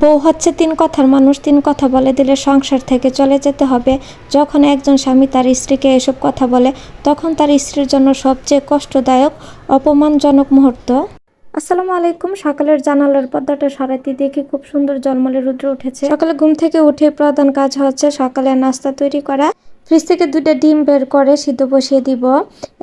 বউ হচ্ছে তিন কথার মানুষ তিন কথা বলে দিলে সংসার থেকে চলে যেতে হবে। যখন একজন স্বামী তার স্ত্রীকে এসব কথা বলে তখন তার স্ত্রীর জন্য সবচেয়ে কষ্টদায়ক অপমানজনক মুহূর্ত। আসসালামু আলাইকুম। সকালের জানালার পর্দাটা সরাতে দেখি খুব সুন্দর জলমলে রুদ্র উঠেছে। সকালে ঘুম থেকে উঠে প্রধান কাজ হচ্ছে সকালে নাস্তা তৈরি করা। ফ্রিজ থেকে দুটো ডিম বের করে সিদ্ধ বসিয়ে দিব।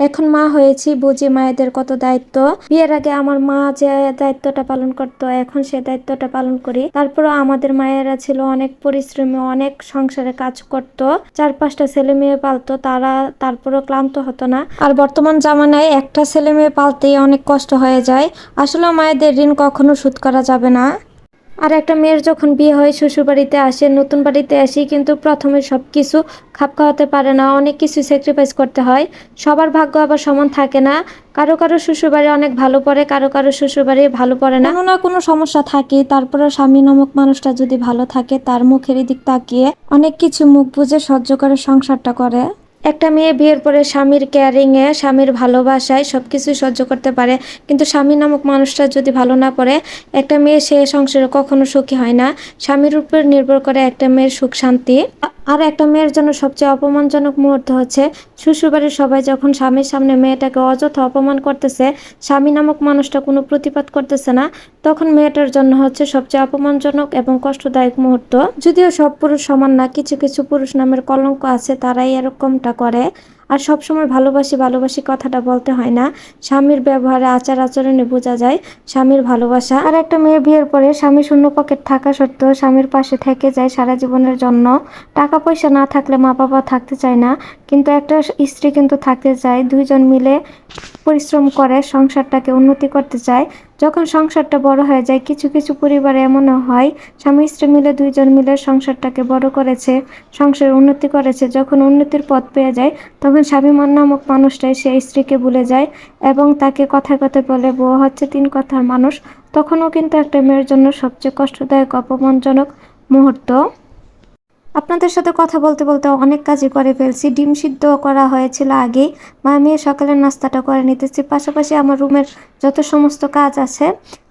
এখন মা হয়েছি, বুঝি মায়েদের কত দায়িত্ব। বিয়ের আগে আমার মা যে দায়িত্বটা পালন করতো, এখন সে দায়িত্বটা পালন করি। তারপরও আমাদের মায়েরা ছিল অনেক পরিশ্রমী, অনেক সংসারে কাজ করত। চার পাঁচটা ছেলে মেয়ে পালতো, তারা তারপরও ক্লান্ত হতো না। আর বর্তমান জামানায় একটা ছেলে মেয়ে পালতেই অনেক কষ্ট হয়ে যায়। আসলে মায়েদের ঋণ কখনো শোধ করা যাবে না। আর একটা মেয়ের যখন বিয়ে হয় শ্বশুর বাড়িতে আসে, নতুন বাড়িতে আসি, কিন্তু প্রথমে সব কিছু খাপ খাওয়াতে পারে না, অনেক কিছু স্যাক্রিফাইস করতে হয়। সবার ভাগ্য আবার সমান থাকে না। কারও কারও শ্বশুর বাড়ি অনেক ভালো পড়ে, কারও কারও শ্বশুর বাড়ি ভালো পড়ে না। কোনো না কোনো সমস্যা থাকে, তারপরে স্বামী নামক মানুষটা যদি ভালো থাকে, তার মুখের দিক তাকিয়ে অনেক কিছু মুখ বুঝে সহ্য করে সংসারটা করে। একটা মেয়ে বিয়ের পরে স্বামীর কেয়ারিংয়ে স্বামীর ভালোবাসায় সব কিছুই সহ্য করতে পারে, কিন্তু স্বামী নামক মানুষটা যদি ভালো না পড়ে, একটা মেয়ে সে সংসারে কখনো সুখী হয় না। স্বামীর উপর নির্ভর করে একটা মেয়ের সুখ শান্তি আর একটা মেয়ের জন্য সবচেয়ে অপমানজনক মুহূর্ত হচ্ছে, শ্বশুরবাড়ির সবাই যখন স্বামীর সামনে মেয়েটাকে অযথা অপমান করতেছে, স্বামী নামক মানুষটা কোনো প্রতিবাদ করতেছে না, তখন মেয়েটার জন্য হচ্ছে সবচেয়ে অপমানজনক এবং কষ্টদায়ক মুহূর্ত। যদিও সব পুরুষ সমান না, কিছু কিছু পুরুষ নামের কলঙ্ক আছে, তারাই এরকমটা করে। আর সবসময় ভালোবাসি ভালোবাসি কথাটা বলতে হয় না। স্বামীর ব্যবহারে, আচার আচরণে বোঝা যায় স্বামীর ভালোবাসা। আর একটা মেয়ে বিয়ের পরে স্বামী শূন্য পকেট থাকা সত্ত্বেও স্বামীর পাশে থেকে যায় সারা জীবনের জন্য। টাকা পয়সা না থাকলে মা বাবা থাকতে চায় না, কিন্তু একটা স্ত্রী কিন্তু থাকতে চায়। দুইজন মিলে পরিশ্রম করে, সংসারটাকে উন্নতি করতে চায়। যখন সংসারটা বড় হয়ে যায়, কিছু কিছু পরিবারে এমনও হয়, স্বামী স্ত্রী মিলে, দুইজন মিলে সংসারটাকে বড় করেছে সংসারের উন্নতি করেছে। যখন উন্নতির পথ পেয়ে যায়, তখন স্বামীমান নামক মানুষটাই সেই স্ত্রীকে ভুলে যায় এবং তাকে কথায় কথায় বলে, বউ হচ্ছে তিন কথার মানুষ। তখনও কিন্তু একটা মেয়ের জন্য সবচেয়ে কষ্টদায়ক, অপমানজনক মুহূর্ত। আপনাদের সাথে কথা বলতে বলতে অনেক কাজই করে ফেলছি। ডিম সিদ্ধ করা হয়েছিল আগেই। মা মেয়ে সকালের নাস্তাটা করে নিতেছি। পাশাপাশি আমার রুমের যত সমস্ত কাজ আছে,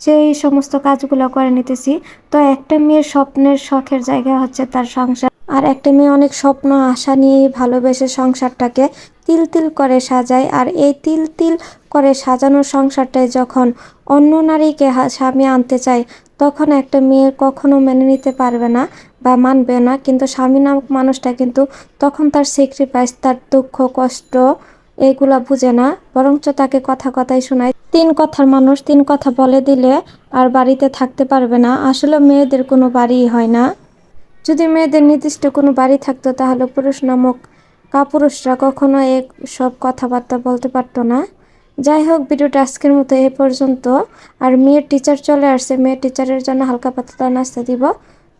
সেই সমস্ত কাজগুলো করে নিতেছি। তো একটা মেয়ের স্বপ্নের শখের জায়গা হচ্ছে তার সংসার। আর একটা মেয়ে অনেক স্বপ্ন, আশা নিয়ে ভালোবেসে সংসারটাকে তিল তিল করে সাজায়। আর এই তিল তিল করে সাজানোর সংসারটায় যখন অন্য নারীকে স্বামী আনতে চায়, তখন একটা মেয়ে কখনো মেনে নিতে পারবে না। বা মানবে না, কিন্তু স্বামী নামক মানুষটা কিন্তু তখন তার স্যাক্রিফাইস তার দুঃখ, কষ্ট এগুলা বুঝে না, বরঞ্চ তাকে কথা কথাই শোনায়। তিন কথার মানুষ তিন কথা বলে দিলে আর বাড়িতে থাকতে পারবে না, আসলে মেয়েদের কোনো বাড়িই হয় না। যদি মেয়েদের নির্দিষ্ট কোনো বাড়ি থাকতো, তাহলে পুরুষ নামক কাপুরুষরা কখনো এক সব কথাবার্তা বলতে পারতো না। যাই হোক, ভিডিওটা আজকের মতো এ পর্যন্ত। আর মেয়ের টিচার চলে আসছে, মেয়ের টিচারের জন্য হালকা পাতলা নাস্তা দিব।